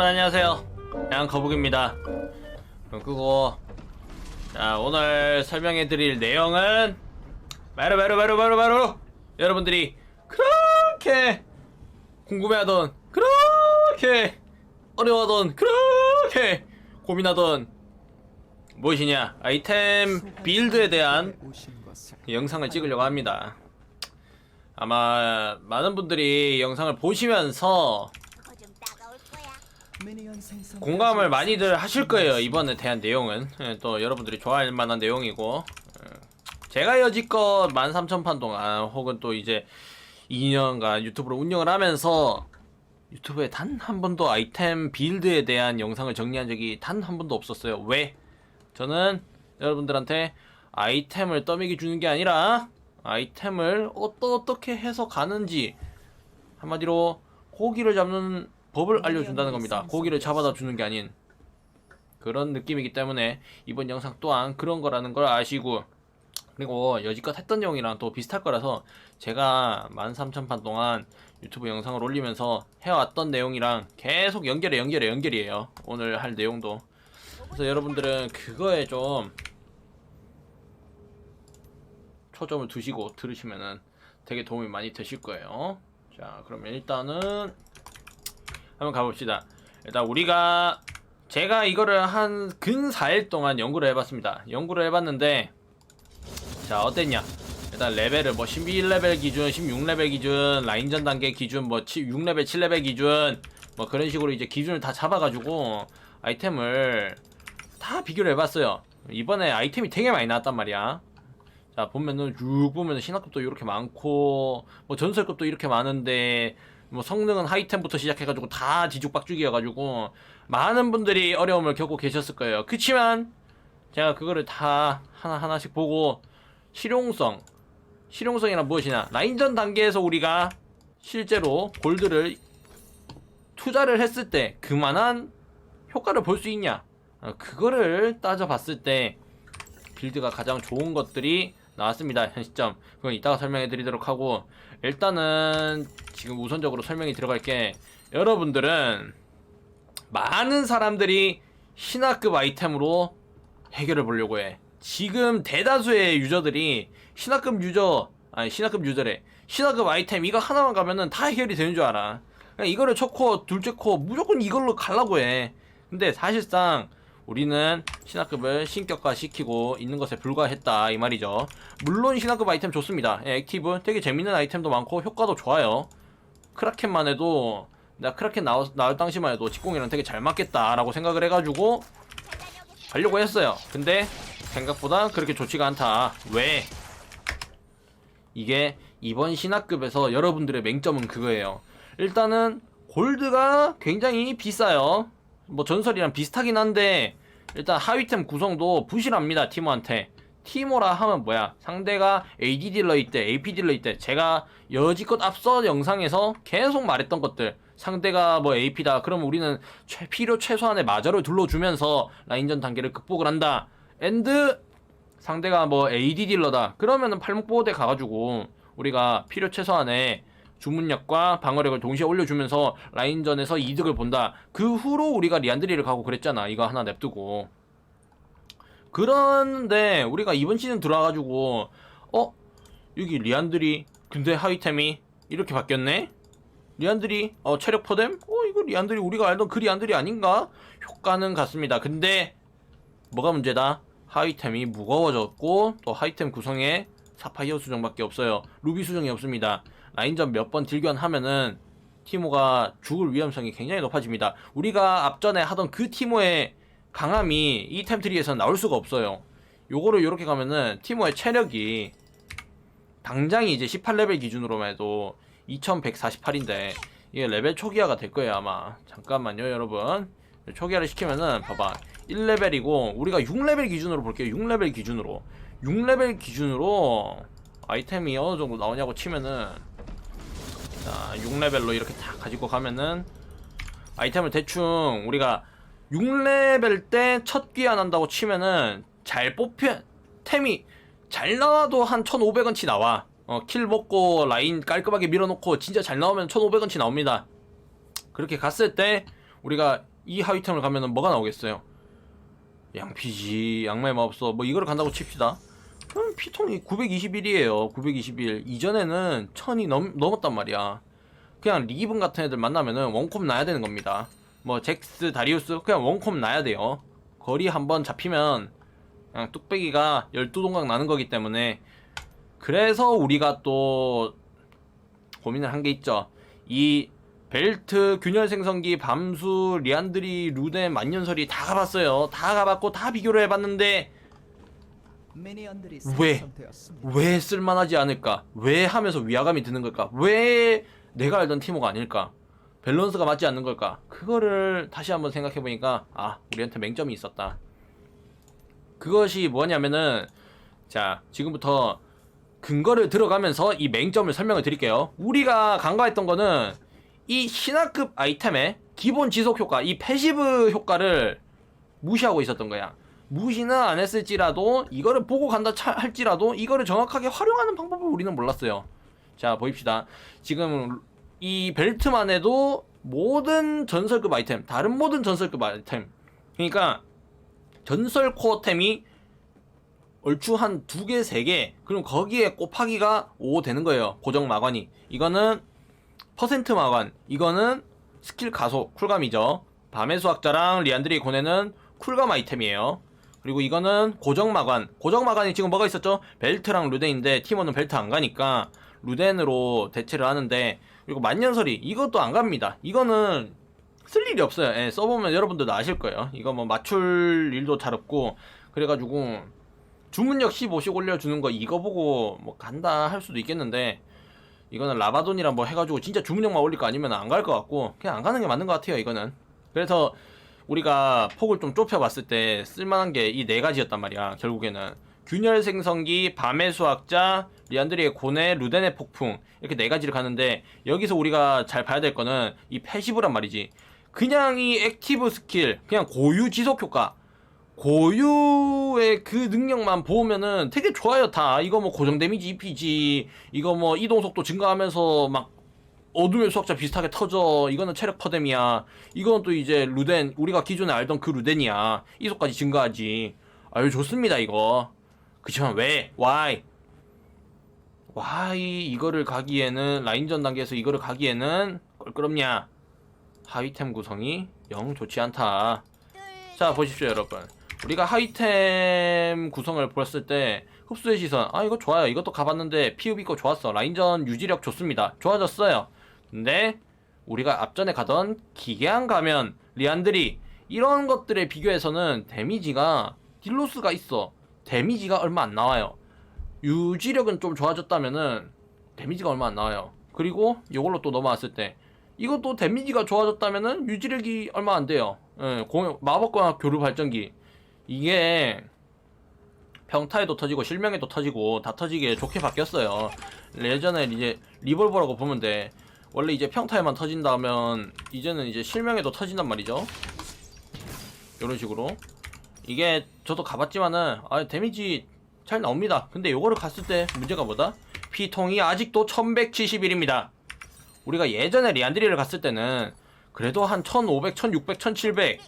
자 여러분 안녕하세요. 양 거북입니다. 그럼 끄고 자 오늘 설명해드릴 내용은 바로 바로 바로 바로 바로 여러분들이 그렇게 궁금해하던 그렇게 어려워하던 그렇게 고민하던 무엇이냐? 아이템 빌드에 대한 영상을 찍으려고 합니다. 아마 많은 분들이 영상을 보시면서. 공감을 많이들 하실 거예요 이번에 대한 내용은 예, 또 여러분들이 좋아할 만한 내용이고 예. 제가 여지껏 13,000판 동안 혹은 또 이제 2년간 유튜브를 운영을 하면서 유튜브에 단 한 번도 아이템 빌드에 대한 영상을 정리한 적이 단 한 번도 없었어요 왜? 저는 여러분들한테 아이템을 떠먹이 주는 게 아니라 아이템을 어떠, 어떻게 해서 가는지 한마디로 고기를 잡는 법을 알려준다는 겁니다. 고기를 잡아다 주는 게 아닌 그런 느낌이기 때문에 이번 영상 또한 그런 거라는 걸 아시고 그리고 여지껏 했던 내용이랑 또 비슷할 거라서 제가 13,000판 동안 유튜브 영상을 올리면서 해왔던 내용이랑 계속 연결해 연결해 연결이에요. 오늘 할 내용도. 그래서 여러분들은 그거에 좀 초점을 두시고 들으시면은 되게 도움이 많이 되실 거예요. 자, 그러면 일단은 한번 가봅시다. 일단 우리가 제가 이거를 한 근 4일 동안 연구를 해봤습니다. 연구를 해봤는데 자 어땠냐? 일단 레벨을 뭐 11레벨 기준, 16레벨 기준, 라인전 단계 기준, 뭐 6레벨, 7레벨 기준 뭐 그런 식으로 이제 기준을 다 잡아가지고 아이템을 다 비교를 해봤어요. 이번에 아이템이 되게 많이 나왔단 말이야. 자 보면은 쭉 보면은 신화급도 이렇게 많고 뭐 전설급도 이렇게 많은데 뭐 성능은 하이템부터 시작해가지고 다 지죽박죽이어가지고 많은 분들이 어려움을 겪고 계셨을 거예요. 그치만 제가 그거를 다 하나 하나씩 보고 실용성 실용성이란 무엇이냐 라인전 단계에서 우리가 실제로 골드를 투자를 했을 때 그만한 효과를 볼 수 있냐 어, 그거를 따져봤을 때 빌드가 가장 좋은 것들이 나왔습니다. 현 시점. 그건 이따가 설명해 드리도록 하고 일단은 지금 우선적으로 설명이 들어갈 게 여러분들은 많은 사람들이 신화급 아이템으로 해결해 보려고 해. 지금 대다수의 유저들이 신화급 유저 아니 신화급 유저래. 신화급 아이템 이거 하나만 가면은 다 해결이 되는 줄 알아. 그냥 이거를 첫 코 둘째 코 무조건 이걸로 가려고 해. 근데 사실상 우리는 신화급을 신격화 시키고 있는 것에 불과했다 이 말이죠. 물론 신화급 아이템 좋습니다. 예, 액티브 되게 재밌는 아이템도 많고 효과도 좋아요. 크라켄만 해도 내가 크라켄 나올, 나올 당시만 해도 직공이랑 되게 잘 맞겠다라고 생각을 해가지고 가려고 했어요. 근데 생각보다 그렇게 좋지가 않다. 왜? 이게 이번 신화급에서 여러분들의 맹점은 그거예요. 일단은 골드가 굉장히 비싸요. 뭐 전설이랑 비슷하긴 한데 일단 하위템 구성도 부실합니다 티모한테. 티모라 하면 뭐야? 상대가 AD 딜러 있대 AP 딜러 있대 제가 여지껏 앞서 영상에서 계속 말했던 것들. 상대가 뭐 AP다. 그러면 우리는 최, 필요 최소한의 마저를 둘러주면서 라인전 단계를 극복을 한다. 앤드 상대가 뭐 AD 딜러다. 그러면은 팔목보호대 가가지고 우리가 필요 최소한의 주문력과 방어력을 동시에 올려주면서 라인전에서 이득을 본다. 그 후로 우리가 리안드리를 가고 그랬잖아. 이거 하나 냅두고. 그런데 우리가 이번 시즌 들어와가지고 어? 여기 리안드리 근데 하위템이 이렇게 바뀌었네? 리안드리 어 체력 포뎀? 어 이거 리안드리 우리가 알던 그 리안드리 아닌가? 효과는 같습니다. 근데 뭐가 문제다? 하위템이 무거워졌고 또 하위템 구성에 사파이어 수정밖에 없어요. 루비 수정이 없습니다. 라인전 몇 번 딜견하면은 티모가 죽을 위험성이 굉장히 높아집니다. 우리가 앞전에 하던 그 티모의 강함이 이 템트리에서는 나올 수가 없어요. 요거를 이렇게 가면은 티모의 체력이 당장이 이제 18레벨 기준으로만 해도 2148인데 이게 레벨 초기화가 될 거예요 아마. 잠깐만요 여러분. 초기화를 시키면은 봐봐. 1레벨이고 우리가 6레벨 기준으로 볼게요. 6레벨 기준으로. 6레벨 기준으로 아이템이 어느 정도 나오냐고 치면은 자 6레벨로 이렇게 다 가지고 가면은 아이템을 대충 우리가 6레벨 때 첫 귀환 한다고 치면은 잘 뽑혀 템이 잘 나와도 한 1500원치 나와 어, 킬 먹고 라인 깔끔하게 밀어놓고 진짜 잘 나오면 1500원치 나옵니다 그렇게 갔을 때 우리가 이 하위템을 가면은 뭐가 나오겠어요? 양피지, 양말 마법서 뭐 이거를 간다고 칩시다. 그럼 피통이 921이에요. 921. 이전에는 1000이 넘, 넘었단 말이야. 그냥 리기분 같은 애들 만나면은 원콤 나야 되는 겁니다. 뭐 잭스, 다리우스 그냥 원콤 나야 돼요. 거리 한번 잡히면 그냥 뚝배기가 12동강 나는 거기 때문에 그래서 우리가 또 고민을 한 게 있죠. 이 벨트, 균열 생성기, 밤수, 리안드리, 루덴, 만년설이 다 가봤어요. 다 가봤고 다 비교를 해봤는데 왜? 왜 쓸만하지 않을까? 왜 하면서 위화감이 드는 걸까? 왜 내가 알던 티모가 아닐까? 밸런스가 맞지 않는 걸까? 그거를 다시 한번 생각해 보니까 아 우리한테 맹점이 있었다. 그것이 뭐냐면은 자 지금부터 근거를 들어가면서 이 맹점을 설명을 드릴게요. 우리가 간과했던 거는 이 신화급 아이템의 기본 지속 효과, 이 패시브 효과를 무시하고 있었던 거야. 무시는 안 했을지라도 이거를 보고 간다 차- 할지라도 이거를 정확하게 활용하는 방법을 우리는 몰랐어요. 자 보입시다. 지금 이 벨트만 해도 모든 전설급 아이템, 다른 모든 전설급 아이템, 그러니까 전설 코어템이 얼추 한 두 개, 세 개, 그럼 거기에 곱하기가 5 되는 거예요. 고정 마관이. 이거는 퍼센트 마관, 이거는 스킬 가속, 쿨감이죠. 밤의 수학자랑 리안드리 고네는 쿨감 아이템이에요. 그리고 이거는 고정 마관. 고정 마관이 지금 뭐가 있었죠? 벨트랑 루덴인데 티모는 벨트 안 가니까 루덴으로 대체를 하는데 그리고 만년설이 이것도 안 갑니다. 이거는 쓸 일이 없어요. 예, 써보면 여러분들도 아실 거예요. 이거 뭐 맞출 일도 잘 없고 그래가지고 주문력 15씩 올려주는 거 이거 보고 뭐 간다 할 수도 있겠는데 이거는 라바돈이랑 뭐 해가지고 진짜 주문력만 올릴 거 아니면 안 갈 것 같고 그냥 안 가는 게 맞는 것 같아요 이거는 그래서 우리가 폭을 좀 좁혀봤을 때 쓸만한 게 이 네 가지였단 말이야 결국에는. 균열 생성기 밤의 수학자 리안드리의 고뇌 루덴의 폭풍 이렇게 네 가지를 가는데 여기서 우리가 잘 봐야 될 거는 이 패시브란 말이지. 그냥 이 액티브 스킬 그냥 고유 지속 효과. 고유의 그 능력만 보면은 되게 좋아요 다. 이거 뭐 고정 데미지 입히지 이거 뭐 이동 속도 증가하면서 막 어둠의 수학자 비슷하게 터져. 이거는 체력 퍼뎀이야. 이건 또 이제 루덴 우리가 기존에 알던 그 루덴이야. 이속까지 증가하지. 아유 좋습니다 이거. 그치만 왜? Why? Why 이거를 가기에는 라인전 단계에서 이거를 가기에는 껄끄럽냐? 하위템 구성이 영 좋지 않다. 자 보십시오 여러분. 우리가 하이템 구성을 보았을 때 흡수의 시선. 아 이거 좋아요. 이것도 가봤는데 PUB 거 좋았어. 라인전 유지력 좋습니다. 좋아졌어요 근데 우리가 앞전에 가던 기괴한 가면 리안드리 이런 것들에 비교해서는 데미지가 딜로스가 있어. 데미지가 얼마 안 나와요. 유지력은 좀 좋아졌다면은 데미지가 얼마 안 나와요. 그리고 이걸로 또 넘어왔을 때 이것도 데미지가 좋아졌다면은 유지력이 얼마 안 돼요. 예, 공- 마법과 교류 발전기. 이게 평타에도 터지고 실명에도 터지고 다 터지게 좋게 바뀌었어요. 예전에 이제 리볼버라고 보면 돼. 원래 이제 평타에만 터진다면 이제는 이제 실명에도 터진단 말이죠. 이런 식으로 이게 저도 가봤지만은 아 데미지 잘 나옵니다. 근데 요거를 갔을 때 문제가 뭐다? 피통이 아직도 1171입니다. 우리가 예전에 리안드리를 갔을 때는 그래도 한 1500, 1600, 1700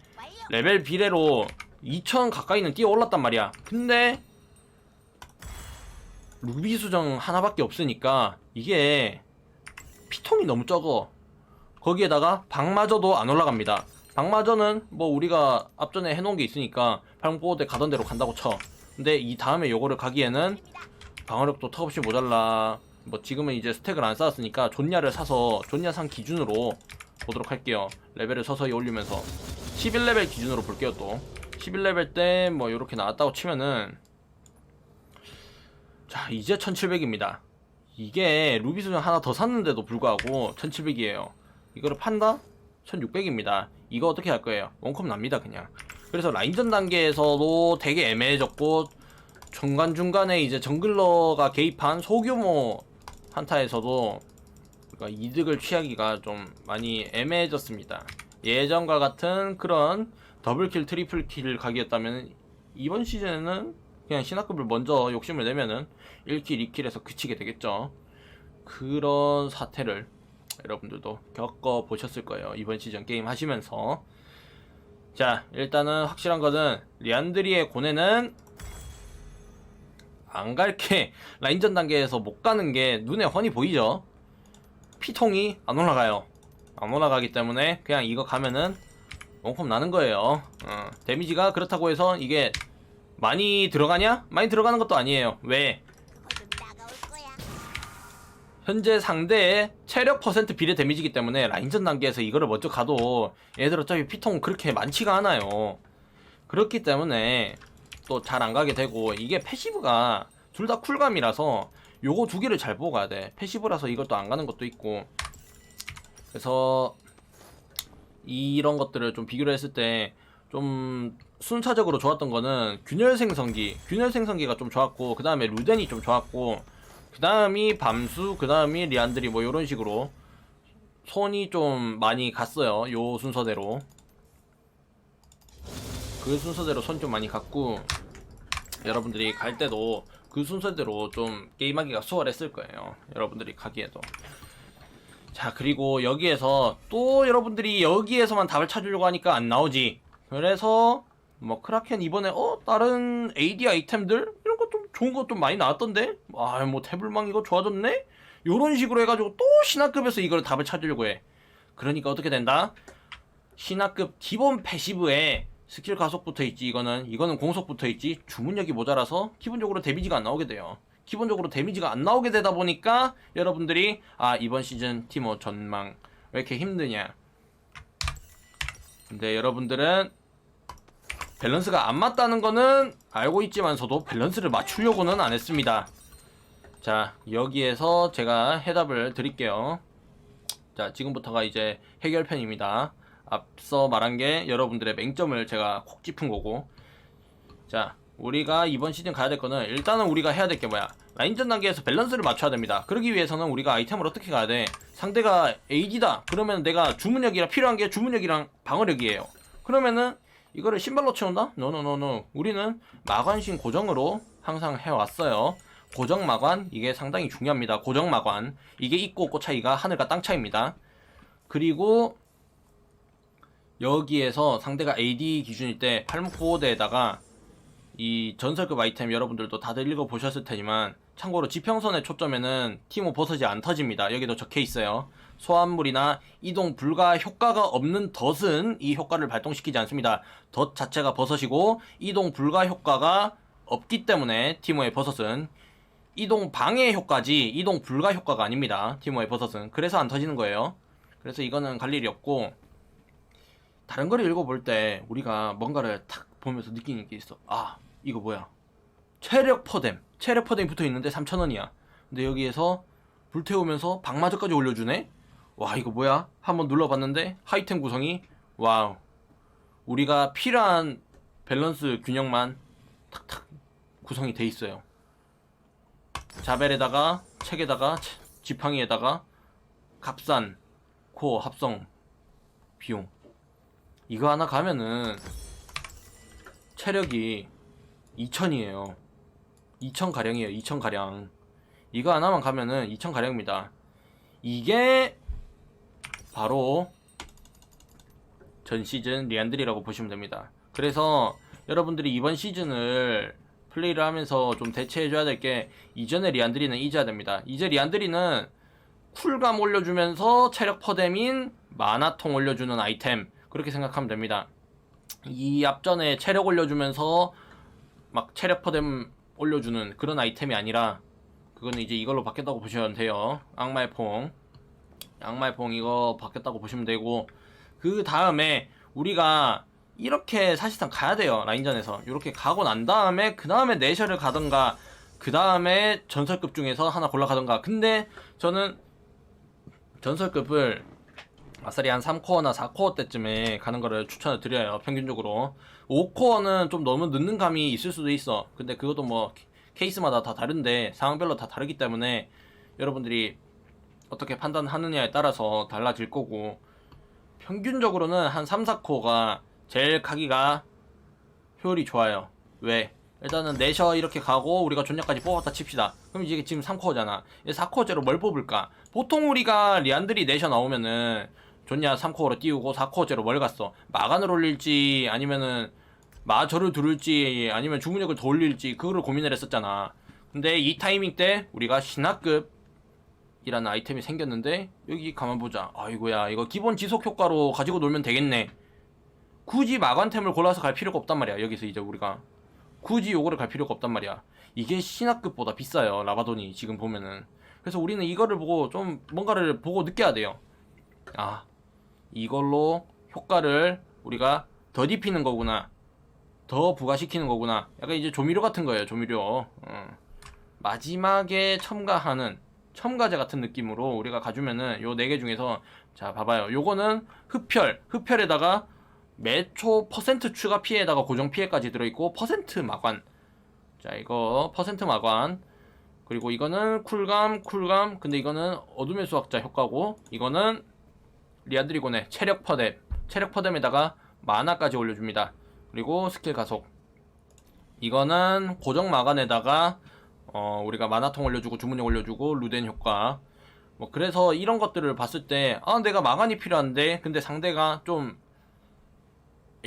레벨 비례로 2000 가까이는 뛰어 올랐단 말이야. 근데 루비 수정 하나밖에 없으니까 이게 피통이 너무 적어. 거기에다가 방마저도 안 올라갑니다. 방마저는 뭐 우리가 앞전에 해놓은 게 있으니까 방보호대 가던 대로 간다고 쳐. 근데 이 다음에 요거를 가기에는 방어력도 턱없이 모자라. 뭐 지금은 이제 스택을 안 쌓았으니까 존야를 사서 산 기준으로 보도록 할게요. 레벨을 서서히 올리면서 11레벨 기준으로 볼게요 또 11레벨 때 뭐 이렇게 나왔다고 치면은 자 이제 1700입니다 이게 루비 수정 하나 더 샀는데도 불구하고 1700이에요 이거를 판다? 1600입니다 이거 어떻게 할 거예요 원컵 납니다 그냥 그래서 라인전 단계에서도 되게 애매해졌고 중간중간에 이제 정글러가 개입한 소규모 한타에서도 그러니까 이득을 취하기가 좀 많이 애매해졌습니다. 예전과 같은 그런 더블킬, 트리플킬 각이었다면 이번 시즌에는 그냥 신화급을 먼저 욕심을 내면은 1킬, 2킬에서 그치게 되겠죠. 그런 사태를 여러분들도 겪어 보셨을 거예요. 이번 시즌 게임 하시면서. 자, 일단은 확실한 거는 리안드리의 고뇌는 안 갈게 라인전 단계에서 못 가는 게 눈에 훤히 보이죠. 피통이 안 올라가요. 안 올라가기 때문에 그냥 이거 가면은 원콤 나는 거예요. 어, 데미지가 그렇다고 해서 이게 많이 들어가냐? 많이 들어가는 것도 아니에요. 왜? 현재 상대의 체력 퍼센트 비례 데미지이기 때문에 라인전 단계에서 이거를 먼저 가도 얘들 어차피 피통 그렇게 많지가 않아요. 그렇기 때문에 또 잘 안 가게 되고 이게 패시브가 둘 다 쿨감이라서 요거 두 개를 잘 보고 가야 돼. 패시브라서 이것도 안 가는 것도 있고 그래서 이런 것들을 좀 비교를 했을 때 좀 순차적으로 좋았던 거는 균열 생성기, 균열 생성기가 좀 좋았고 그 다음에 루덴이 좀 좋았고 그 다음이 밤수, 그 다음이 리안드리 뭐 이런 식으로 손이 좀 많이 갔어요. 요 순서대로 그 순서대로 손 좀 많이 갔고 여러분들이 갈 때도 그 순서대로 좀 게임하기가 수월했을 거예요. 여러분들이 가기에도. 자 그리고 여기에서 또 여러분들이 여기에서만 답을 찾으려고 하니까 안 나오지 그래서 뭐 크라켄 이번에 어 다른 AD 아이템들? 이런 거좀 좋은 거좀 많이 나왔던데? 아 뭐 태블망 이거 좋아졌네? 요런 식으로 해가지고 또 신화급에서 이걸 답을 찾으려고 해. 그러니까 어떻게 된다? 신화급 기본 패시브에 스킬 가속 붙어 있지 이거는. 이거는 공속 붙어 있지. 주문력이 모자라서 기본적으로 데미지가 안 나오게 돼요. 기본적으로 데미지가 안 나오게 되다 보니까 여러분들이 아 이번 시즌 티모 전망 왜 이렇게 힘드냐? 근데 여러분들은 밸런스가 안 맞다는 거는 알고 있지만서도 밸런스를 맞추려고는 안 했습니다. 자 여기에서 제가 해답을 드릴게요. 자 지금부터가 이제 해결편입니다. 앞서 말한 게 여러분들의 맹점을 제가 콕 짚은 거고. 자 우리가 이번 시즌 가야 될 거는 일단은 우리가 해야 될 게 뭐야? 라인전 단계에서 밸런스를 맞춰야 됩니다. 그러기 위해서는 우리가 아이템을 어떻게 가야 돼? 상대가 AD다. 그러면 내가 주문력이라 필요한 게 주문력이랑 방어력이에요. 그러면은 이거를 신발로 채운다? 노노노노 우리는 마관신 고정으로 항상 해왔어요. 고정 마관 이게 상당히 중요합니다. 고정 마관. 이게 있고 없고 차이가 하늘과 땅 차이입니다. 그리고 여기에서 상대가 AD 기준일 때 팔목 보호대에다가 이 전설급 아이템 여러분들도 다들 읽어보셨을 테지만 참고로 지평선의 초점에는 티모 버섯이 안 터집니다. 여기도 적혀 있어요. 소환물이나 이동 불가 효과가 없는 덫은 이 효과를 발동시키지 않습니다. 덫 자체가 버섯이고 이동 불가 효과가 없기 때문에 티모의 버섯은 이동 방해 효과지 이동 불가 효과가 아닙니다. 티모의 버섯은 그래서 안 터지는 거예요. 그래서 이거는 갈 일이 없고 다른 거를 읽어볼 때 우리가 뭔가를 탁 보면서 느끼는 게 있어. 아, 이거 뭐야? 체력 퍼뎀. 체력 퍼뎀이 붙어 있는데 3,000원이야. 근데 여기에서 불태우면서 방마저까지 올려주네? 와, 이거 뭐야? 한번 눌러봤는데 하이템 구성이 와우. 우리가 필요한 밸런스 균형만 탁탁 구성이 돼 있어요. 자벨에다가 책에다가 치- 지팡이에다가 값싼 코어 합성 비용 이거 하나 가면은 체력이 2000이에요. 2000 가량이에요. 2000 가량. 이거 하나만 가면은 2000 가량입니다. 이게 바로 전 시즌 리안드리라고 보시면 됩니다. 그래서 여러분들이 이번 시즌을 플레이를 하면서 좀 대체해줘야 될 게 이전의 리안드리는 잊어야 됩니다. 이제 리안드리는 쿨감 올려주면서 체력 퍼뎀인 마나통 올려주는 아이템 그렇게 생각하면 됩니다. 이 앞전에 체력 올려주면서 막 체력 퍼뎀 올려주는 그런 아이템이 아니라 그거는 이제 이걸로 바뀌었다고 보시면 돼요. 악마의 퐁, 악마의 퐁 이거 바뀌었다고 보시면 되고 그 다음에 우리가 이렇게 사실상 가야 돼요 라인전에서. 이렇게 가고 난 다음에 그 다음에 내셔를 가던가 그 다음에 전설급 중에서 하나 골라 가던가. 근데 저는 전설급을 아싸리 한 3코어나 4코어 때쯤에 가는 거를 추천을 드려요 평균적으로 5코어는 좀 너무 늦는 감이 있을 수도 있어 근데 그것도 뭐 케- 케이스마다 다 다른데 상황별로 다 다르기 때문에 여러분들이 어떻게 판단하느냐에 따라서 달라질 거고 평균적으로는 한 3, 4코어가 제일 가기가 효율이 좋아요 왜? 일단은 내셔 이렇게 가고 우리가 존냐까지 뽑았다 칩시다. 그럼 이게 지금 3코어잖아. 이제 4코어제로 뭘 뽑을까? 보통 우리가 리안들이 내셔 나오면은 존냐 3코어로 띄우고 4코어제로 뭘 갔어? 마간을 올릴지 아니면은 마저를 두를지 아니면 주문력을 더 올릴지 그거를 고민을 했었잖아. 근데 이 타이밍 때 우리가 신화급 이라는 아이템이 생겼는데 여기 가만 보자. 아이고야 이거 기본 지속 효과로 가지고 놀면 되겠네. 굳이 마관템을 골라서 갈 필요가 없단 말이야. 여기서 이제 우리가 굳이 요거를 갈 필요가 없단 말이야. 이게 신화급보다 비싸요. 라바돈이 지금 보면은. 그래서 우리는 이거를 보고 좀 뭔가를 보고 느껴야 돼요. 아 이걸로 효과를 우리가 더 입히는 거구나. 더 부과시키는 거구나. 약간 이제 조미료 같은 거예요. 조미료. 어. 마지막에 첨가하는 첨가제 같은 느낌으로 우리가 가주면은 요 네 개 중에서 자 봐봐요. 요거는 흡혈, 흡혈에다가 매초 퍼센트 추가 피해에다가 고정 피해까지 들어있고 퍼센트 마관. 자 이거 퍼센트 마관. 그리고 이거는 쿨감, 쿨감. 근데 이거는 어둠의 수학자 효과고 이거는 리아드리곤의 체력 퍼뎀, 체력 퍼뎀에다가 마나까지 올려줍니다. 그리고 스킬 가속. 이거는 고정 마간에다가 어, 우리가 만화통 올려주고 주문력 올려주고 루덴 효과 뭐 그래서 이런 것들을 봤을 때 아 내가 마간이 필요한데 근데 상대가 좀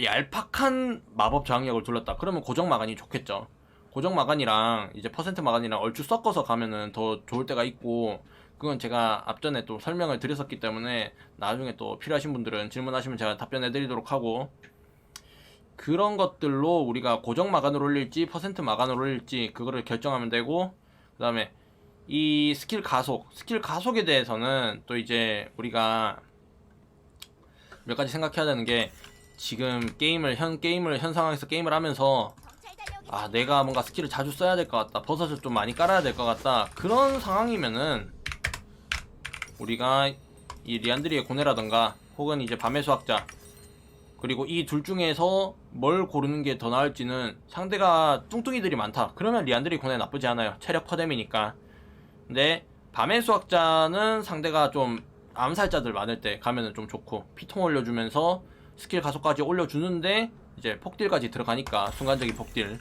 얄팍한 마법 저항력을 둘렀다 그러면 고정 마간이 좋겠죠 고정 마간이랑 이제 퍼센트 마간이랑 얼추 섞어서 가면은 더 좋을 때가 있고 그건 제가 앞전에 또 설명을 드렸었기 때문에 나중에 또 필요하신 분들은 질문하시면 제가 답변해 드리도록 하고 그런 것들로 우리가 고정 마간을 올릴지 퍼센트 마간을 올릴지 그거를 결정하면 되고 그 다음에 이 스킬 가속 스킬 가속에 대해서는 또 이제 우리가 몇 가지 생각해야 되는 게 지금 게임을 현 게임을 현 상황에서 게임을 하면서 아 내가 뭔가 스킬을 자주 써야 될 것 같다 버섯을 좀 많이 깔아야 될 것 같다 그런 상황이면은 우리가 이 리안드리의 고뇌라던가 혹은 이제 밤의 수학자 그리고 이 둘 중에서 뭘 고르는 게 더 나을지는 상대가 뚱뚱이들이 많다. 그러면 리안드리 고뇌 나쁘지 않아요. 체력 퍼뎀이니까. 근데 밤의 수학자는 상대가 좀 암살자들 많을 때 가면은 좀 좋고 피통 올려주면서 스킬 가속까지 올려주는데 이제 폭딜까지 들어가니까 순간적인 폭딜.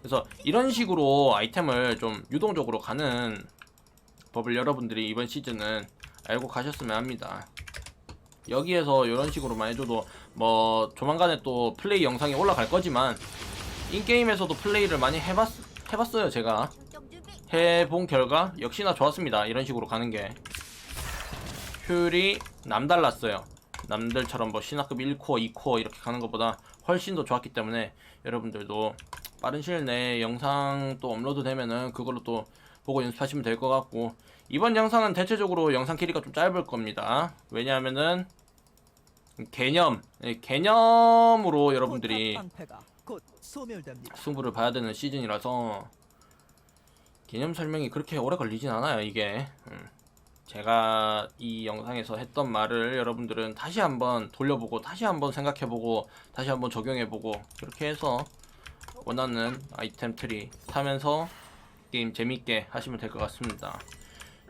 그래서 이런 식으로 아이템을 좀 유동적으로 가는 법을 여러분들이 이번 시즌은 알고 가셨으면 합니다. 여기에서 이런 식으로만 해줘도 뭐 조만간에 또 플레이 영상이 올라갈 거지만 인게임에서도 플레이를 많이 해봤, 해봤어요 제가. 해본 결과 역시나 좋았습니다. 이런 식으로 가는 게. 효율이 남달랐어요. 남들처럼 뭐 신화급 1코어 2코어 이렇게 가는 것보다 훨씬 더 좋았기 때문에 여러분들도 빠른 시일 내에 영상 또 업로드 되면은 그걸로 또 보고 연습하시면 될 것 같고 이번 영상은 대체적으로 영상 길이가 좀 짧을 겁니다 왜냐하면은 개념 예, 개념으로 여러분들이. 승부를 봐야 되는 시즌이라서 개념 설명이 그렇게 오래 걸리진 않아요 이게 음. 제가 이 영상에서 했던 말을 여러분들은 다시 한번 돌려보고 다시 한번 생각해보고 다시 한번 적용해보고 그렇게 해서 원하는 아이템 트리 타면서 게임 재밌게 하시면 될 것 같습니다.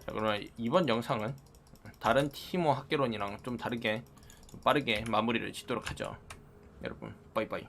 자 그러면 이번 영상은 다른 티모 학개론이랑 좀 다르게 좀 빠르게 마무리를 짓도록 하죠. 여러분 빠이빠이